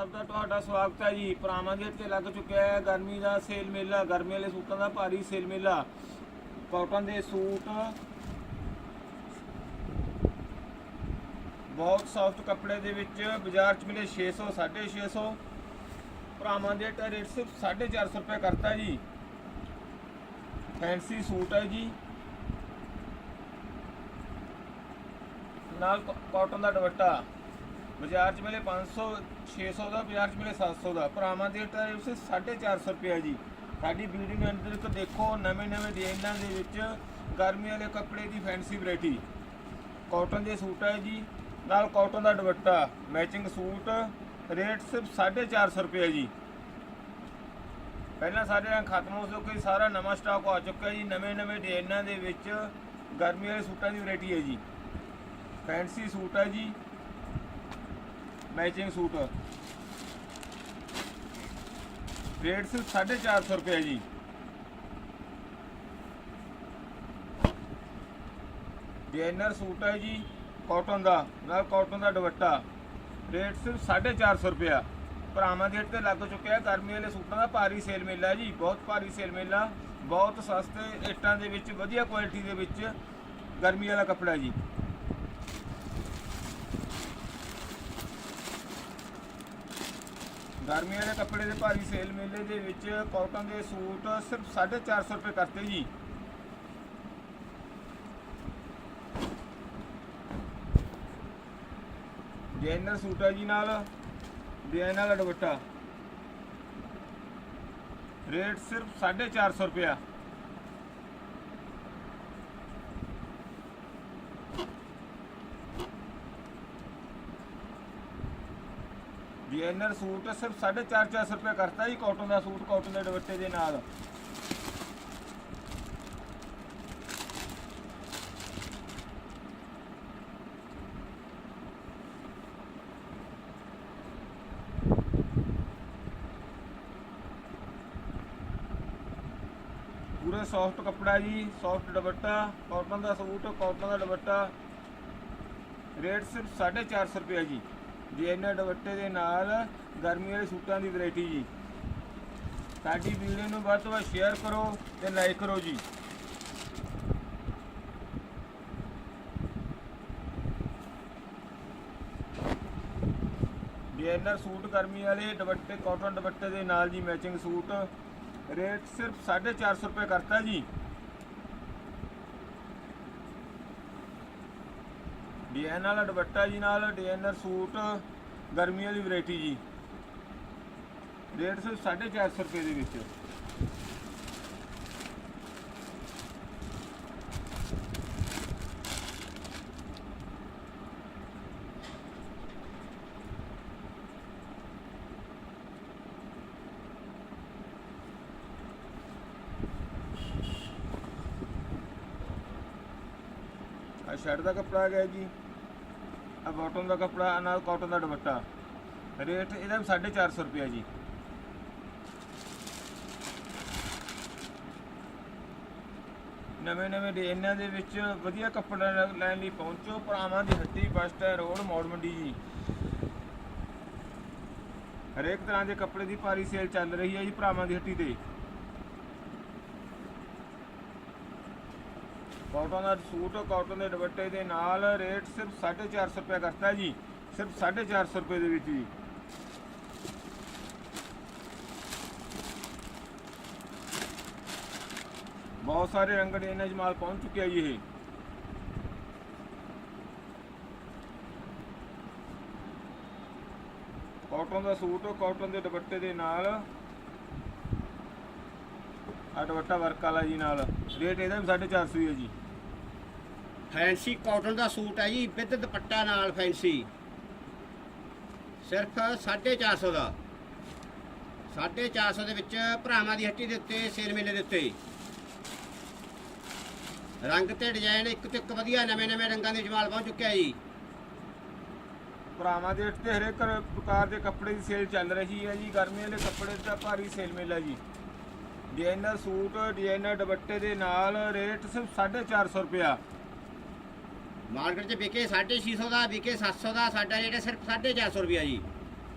ਸਭ ਦਾ ਤੁਹਾਡਾ ਸਵਾਗਤ ਹੈ ਜੀ। ਭਰਾਵਾਂ ਦੇ ਤੇ ਲੱਗ ਚੁੱਕਿਆ ਹੈ ਗਰਮੀ ਦਾ ਸੇਲ ਮੇਲਾ। ਗਰਮੀ ਵਾਲੇ ਸੂਟਾਂ ਦਾ ਭਾਰੀ ਸੇਲ ਮੇਲਾ। ਕਾਟਨ ਦੇ ਸੂਟ ਬਹੁਤ ਸੌਫਟ ਕੱਪੜੇ ਦੇ ਵਿੱਚ ਬਾਜ਼ਾਰ 'ਚ ਮਿਲੇ 600 650 ਭਰਾਵਾਂ ਦੇ ਤਾਂ ਰੇਟ ਸਿਰਫ 450 ਰੁਪਏ ਕਰਤਾ ਜੀ। ਫੈਂਸੀ ਸੂਟ ਹੈ ਜੀ। ਨਾਲ ਕਾਟਨ ਦਾ ਦੁਪੱਟਾ। ਬਾਜ਼ਾਰ 'ਚ ਮਿਲੇ 500 600 ਦਾ, ਬਾਜ਼ਾਰ 'ਚ ਮਿਲੇ 700 ਦਾ। ਭਰਾਵਾਂ ਦੇ ਤਾਂ ਸਿਰਫ 450 ਰੁਪਏ ਜੀ। ਸਾਡੀ ਵੀਡੀਓ ਦੇ ਅੰਦਰ ਇੱਕ ਦੇਖੋ, ਨਵੇਂ ਨਵੇਂ ਡਿਜ਼ਾਈਨਾਂ ਦੇ ਵਿੱਚ ਗਰਮੀ ਵਾਲੇ ਕੱਪੜੇ ਦੀ ਫੈਂਸੀ ਵੈਰਾਈਟੀ। ਕਾਟਨ ਦੇ ਸੂਟ ਹੈ ਜੀ, ਨਾਲ ਕਾਟਨ ਦਾ ਦੁਪੱਟਾ ਮੈਚਿੰਗ ਸੂਟ ਰੇਟ ਸਿਰਫ 450 ਰੁਪਏ ਜੀ। ਪਹਿਲਾਂ ਸਾਰੇ ਰੰਗ ਖਤਮ ਹੋ ਚੁੱਕੇ ਸਾਰਾ ਨਵਾਂ ਸਟਾਕ ਆ ਚੁੱਕਾ ਜੀ, ਨਵੇਂ ਨਵੇਂ ਡਿਜ਼ਾਈਨਾਂ ਦੇ ਵਿੱਚ ਗਰਮੀ ਵਾਲੇ ਸੂਟਾਂ ਦੀ ਵੈਰਾਈਟੀ ਹੈ ਜੀ। ਫੈਂਸੀ ਸੂਟ ਹੈ ਜੀ ਮੈਚਿੰਗ ਸੂਟ। ਰੇਟ ਸਿਰਫ 450 ਰੁਪਏ ਜੀ। ਡਿਜ਼ਾਈਨਰ ਸੂਟ ਹੈ ਜੀ ਕਾਟਨ ਦਾ, ਨਾਲ ਕਾਟਨ ਦਾ ਦੁਪੱਟਾ। ਰੇਟ ਸਿਰਫ 450 ਰੁਪਿਆ ਭਰਾਵਾਂ ਦੇ ਤੇ ਲੱਗ ਚੁੱਕਿਆ ਗਰਮੀ ਵਾਲੇ ਸੂਟਾਂ ਦਾ ਭਾਰੀ ਸੇਲ ਮੇਲਾ ਜੀ, ਬਹੁਤ ਭਾਰੀ ਸੇਲ ਮੇਲਾ। ਬਹੁਤ ਸਸਤੇ ਇੱਟਾਂ ਦੇ ਵਿੱਚ, ਵਧੀਆ ਕੁਆਲਿਟੀ ਦੇ ਵਿੱਚ ਗਰਮੀ ਵਾਲਾ ਕੱਪੜਾ ਜੀ। ਗਰਮੀ ਵਾਲੇ ਕੱਪੜੇ ਦੇ ਭਾਰੀ ਸੇਲ ਮੇਲੇ ਦੇ ਵਿੱਚ ਕਾਟਨ ਦੇ ਸੂਟ ਸਿਰਫ 450 ਰੁਪਏ ਕਰਤੇ ਜੀ। ਡਿਜ਼ਾਈਨਰ ਸੂਟ ਹੈ ਜੀ ਨਾਲ, ਡਿਜ਼ਾਈਨ ਵਾਲਾ ਦੁਪੱਟਾ। ਰੇਟ ਸਿਰਫ 450 ਰੁਪਿਆ ਡਿਜ਼ਾਈਨਰ ਸੂਟ ਸਿਰਫ 450 ਰੁਪਏ ਕਰਤਾ ਜੀ ਕਾਟਨ ਦਾ ਸੂਟ ਕਾਟਨ ਦੇ ਦੁਪੱਟੇ ਦੇ ਨਾਲ। ਪੂਰਾ ਸੌਫਟ ਕੱਪੜਾ ਜੀ ਸੌਫਟ ਦੁਪੱਟਾ ਕਾਟਨ ਦਾ ਸੂਟ ਕਾਟਨ ਦਾ ਦੁਪੱਟਾ। ਰੇਟ ਸਿਰਫ 450 ਰੁਪਏ ਜੀ। ਡਿਜ਼ਾਈਨਰ ਦੁਪੱਟੇ ਦੇ ਨਾਲ ਗਰਮੀ ਵਾਲੇ ਸੂਟਾਂ ਦੀ ਵੈਰਾਈਟੀ ਜੀ। ਸਾਡੀ ਵੀਡੀਓ ਨੂੰ ਵੱਧ ਤੋਂ ਵੱਧ ਸ਼ੇਅਰ ਕਰੋ ਤੇ ਲਾਈਕ ਕਰੋ ਜੀ। ਡਿਜ਼ਾਈਨਰ ਸੂਟ ਗਰਮੀ ਵਾਲੇ ਦੁਪੱਟੇ ਕਾਟਨ ਦੁਪੱਟੇ ਦੇ ਨਾਲ ਜੀ ਮੈਚਿੰਗ ਸੂਟ। ਰੇਟ ਸਿਰਫ 450 ਰੁਪਏ ਕਰਤਾ ਜੀ। ਡਿਜ਼ਾਈਨ ਵਾਲਾ ਦੁਪੱਟਾ ਜੀ ਨਾਲ ਡਿਜ਼ਾਈਨਰ ਸੂਟ, ਗਰਮੀ ਵਾਲੀ ਵੈਰਾਈਟੀ ਜੀ। ਰੇਟ ਸਿਰਫ 450 ਰੁਪਏ ਦੇ ਵਿੱਚ। ਆ ਸ਼ਰਟ ਦਾ ਕੱਪੜਾ ਹੈਗਾ ਜੀ, ਆ ਬਾਟਮ ਦਾ ਕੱਪੜਾ ਨਾਲ ਕਾਟਨ ਦਾ ਦੁਪੱਟਾ। ਰੇਟ ਇਹਦਾ ਵੀ 450 ਰੁਪਏ ਜੀ। ਨਵੇਂ ਨਵੇਂ ਡਿਜ਼ਾਈਨਾਂ ਦੇ ਵਿੱਚ ਵਧੀਆ ਕੱਪੜਾ ਲੈਣ ਲਈ ਪਹੁੰਚੋ, ਭਰਾਵਾਂ ਦੀ ਹੱਟੀ bus stand road Maur Mandi ਜੀ। ਹਰੇਕ ਤਰ੍ਹਾਂ ਦੇ ਕੱਪੜੇ ਦੀ ਭਾਰੀ ਸੇਲ ਚੱਲ ਰਹੀ ਹੈ ਜੀ ਭਰਾਵਾਂ ਦੀ ਹੱਟੀ ਤੇ। ਕਾਟਨ ਦਾ ਸੂਟ, ਕਾਟਨ ਦੇ ਦੁਪੱਟੇ ਦੇ ਨਾਲ ਰੇਟ ਸਿਰਫ 450 ਰੁਪਏ ਕਰਤਾ ਜੀ। ਸਿਰਫ 450 ਰੁਪਏ ਦੇ ਵਿੱਚ ਜੀ। ਬਹੁਤ ਸਾਰੇ ਰੰਗ ਦੇ ਇਹਨਾਂ 'ਚ ਮਾਲ ਪਹੁੰਚ ਚੁੱਕਿਆ ਜੀ ਇਹ। ਕਾਟਨ ਦਾ ਸੂਟ, ਕਾਟਨ ਦੇ ਦੁਪੱਟੇ ਦੇ ਨਾਲ ਆ ਦੁਪੱਟਾ ਵਰਕ ਵਾਲਾ ਜੀ ਨਾਲ। ਰੇਟ ਇਹਦਾ ਵੀ 450 ਹੀ ਹੈ ਜੀ। ਫੈਂਸੀ ਕਾਟਨ ਦਾ ਸੂਟ ਹੈ ਜੀ ਵਿਦ ਦੁਪੱਟਾ ਨਾਲ ਫੈਂਸੀ ਸਿਰਫ 450 ਦਾ। 450 ਦੇ ਵਿੱਚ ਭਰਾਵਾਂ ਦੀ ਹੱਟੀ ਦੇ ਉੱਤੇ ਸੇਲ ਮੇਲੇ ਦੇ ਉੱਤੇ। ਰੰਗ ਤੇ ਡਿਜ਼ਾਈਨ ਇੱਕ ਤੋਂ ਇੱਕ ਵਧੀਆ ਨਵੇਂ ਨਵੇਂ ਰੰਗਾਂ ਦੇ ਜਮਾਲ ਪਹੁੰਚ ਚੁੱਕਿਆ ਜੀ। ਭਰਾਵਾਂ ਦੇ ਤੇ ਹਰੇਕ ਪ੍ਰਕਾਰ ਦੇ ਕੱਪੜੇ ਦੀ ਸੇਲ ਚੱਲ ਰਹੀ ਹੈ ਜੀ। ਗਰਮੀ ਵਾਲੇ ਕੱਪੜੇ ਦਾ ਭਾਰੀ ਸੇਲ ਮੇਲਾ ਜੀ। ਡਿਜ਼ਾਈਨਰ ਸੂਟ ਡਿਜ਼ਾਈਨਰ ਦੁਪੱਟੇ ਦੇ ਨਾਲ ਰੇਟ ਸਿਰਫ 450 ਰੁਪਿਆ ਮਾਰਕੀਟ 'ਚ ਵਿਕੇ 650 ਦਾ ਵਿਕੇ 700 ਦਾ ਸਾਡਾ ਰੇਟ ਸਿਰਫ 450 ਰੁਪਿਆ ਜੀ।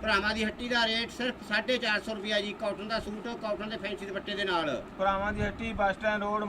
ਭਰਾਵਾਂ ਦੀ ਹੱਟੀ ਦਾ ਰੇਟ ਸਿਰਫ 450 ਰੁਪਿਆ ਜੀ ਕਾਟਨ ਦਾ ਸੂਟ ਕਾਟਨ ਦੇ ਫੈਂਸੀ ਦੁਪੱਟੇ ਦੇ ਨਾਲ। ਭਰਾਵਾਂ ਦੀ ਹੱਟੀ ਬੱਸ ਸਟੈਂਡ ਰੋਡ